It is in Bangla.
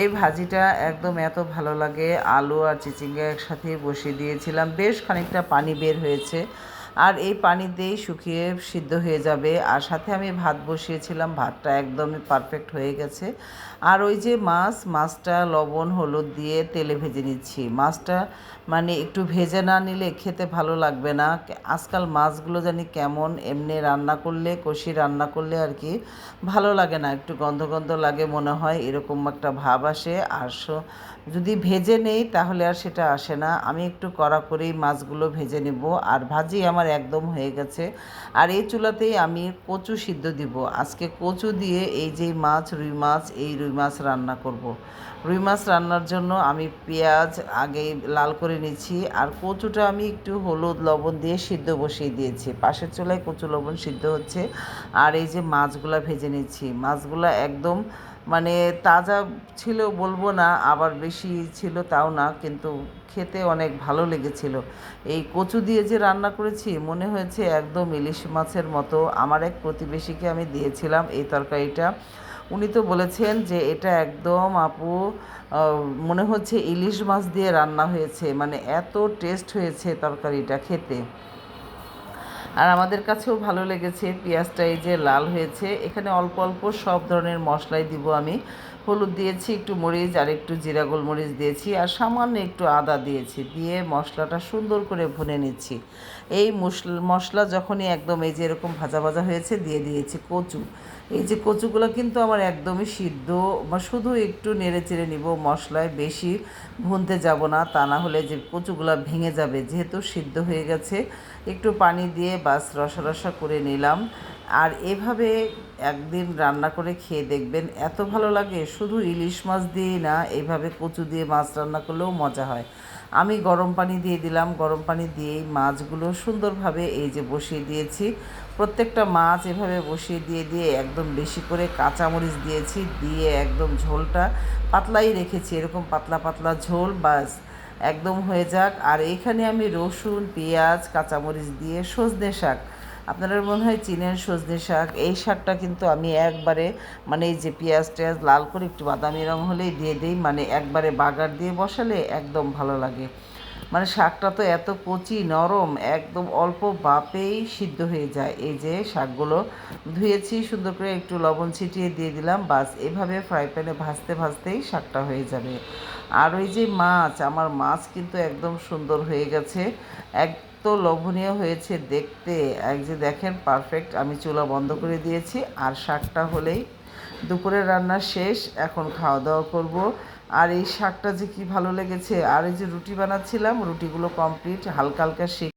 এই ভাজিটা একদম এত ভালো লাগে। আলু আর চিচিঙ্গা একসাথে বসিয়ে দিয়েছিলাম। বেশ খানিকটা পানি বের হয়েছে। আর এই পানি দিয়েই শুকিয়ে সিদ্ধ হয়ে যাবে। আর সাথে আমি ভাত বসিয়েছিলাম, ভাতটা একদমই পারফেক্ট হয়ে গেছে। আর ওই যে মাছ, মাছটা লবণ, হলুদ দিয়ে তেলে ভেজে নিচ্ছি। মাছটা মানে একটু ভেজে না নিলে খেতে ভালো লাগবে না। আজকাল মাছগুলো জানি কেমন, এমনি রান্না করলে, কষি রান্না করলে আর কি ভালো লাগে না। একটু গন্ধ গন্ধ লাগে মনে হয়, এরকম একটা ভাব আসে। আর যদি ভেজে নেই তাহলে আর সেটা আসে না। আমি একটু কড়া করেই মাছগুলো ভেজে নেব। আর ভাজি আমার একদম হয়ে গেছে। আর এই চুলাতেই আমি কচু সিদ্ধ দিব। আজকে কচু দিয়ে এই যে মাছ, রুই মাছ, এই রুই মাছ রান্না করব। রুই মাছ রান্নার জন্য আমি পেঁয়াজ আগে লাল করে নিচ্ছি আর কচুটা আমি একটু হলুদ লবণ দিয়ে সিদ্ধ বসিয়ে দিয়েছি। পাশের চুলায় কচু লবণ সিদ্ধ হচ্ছে। আর এই যে মাছগুলা ভেজে নিচ্ছি মাছগুলা একদম মানে তাজা ছিল বলব না, আবার বেশি ছিল তাও না, কিন্তু খেতে অনেক ভালো লেগেছিল। এই কচু দিয়ে যে রান্না করেছি, মনে হয়েছে একদম ইলিশ মাছের মতো। আমার এক প্রতিবেশীকে আমি দিয়েছিলাম এই তরকারিটা। উনি তো বলেছেন যে এটা একদম আপু মনে হচ্ছে ইলিশ মাছ দিয়ে রান্না হয়েছে। মানে এত টেস্ট হয়েছে তরকারিটা খেতে। আর আমাদের কাছেও ভালো লেগেছে, পেঁয়াজটা এই যে লাল হয়েছে। এখানে অল্প অল্প সব ধরনের মশলাই দিব আমি। হলুদ দিয়েছি, একটু মরিচ আর একটু জিরা গোলমরিচ দিয়েছি আর সামান্য একটু আদা দিয়েছি। দিয়ে মশলাটা সুন্দর করে ভুনে নিচ্ছি। এই মশলা যখনই একদম এই যে এরকম ভাজা ভাজা হয়েছে, দিয়ে দিয়েছি কচু। এই যে কচুগুলো কিন্তু আমার একদমই সিদ্ধ। শুধু একটু নেড়ে চেড়ে নিব, মশলায় বেশি ভুনতে যাব না। তা না হলে যে কচুগুলো ভেঙে যাবে, যেহেতু সিদ্ধ হয়ে গেছে, একটু পানি দিয়ে বাস রসা রসা করে নিলাম। আর এভাবে একদিন রান্না করে খেয়ে দেখবেন, এত ভালো লাগে। শুধু ইলিশ মাছ দিয়েই না এইভাবে কচু দিয়ে মাছ রান্না করলেও মজা হয়। আমি গরম পানি দিয়ে দিলাম। গরম পানি দিয়েই মাছগুলো সুন্দরভাবে এই যে বসিয়ে দিয়েছি। প্রত্যেকটা মাছ এভাবে বসিয়ে দিয়ে দিয়ে একদম বেশি করে কাঁচামরিচ দিয়েছি, দিয়ে একদম ঝোলটা পাতলাই রেখেছি। এরকম পাতলা পাতলা ঝোল বাস একদম হয়ে যাক। আর এইখানে আমি রসুন, পেঁয়াজ, কাঁচামরিচ দিয়ে সজনে শাক। আপনারা মনে হয় চিনের সজনে শাক? এই শাকটা কিন্তু আমি একবারে মানে এই যে পেঁয়াজ টেয়াজ লাল করে একটু বাদামি রঙ হলেই দিয়ে দিই। মানে একবারে বাগার দিয়ে বসালে একদম ভালো লাগে। মানে শাকটা তো এত কচি, নরম, একদম অল্প বাপেই সিদ্ধ হয়ে যায়। এই যে শাকগুলো ধুয়েছি, সুন্দর করে একটু লবণ ছিটিয়ে দিয়ে দিলাম, বাস এভাবে ফ্রাই প্যানে ভাজতে ভাজতেই শাকটা হয়ে যাবে। আর ওই যে মাছ, আমার মাছ কিন্তু একদম সুন্দর হয়ে গেছে। এক তো লোভনীয় হয়েছে দেখতে। এক যে দেখেন পারফেক্ট আমি চুলা বন্ধ করে দিয়েছি। আর শাকটা হলেই দুপুরের রান্না শেষ, এখন খাওয়া দাওয়া করব। আর এই শাকটা যে কি ভালো লেগেছে, আর এই যে রুটি বানাচ্ছিলাম, রুটিগুলো কমপ্লিট হালকা হালকা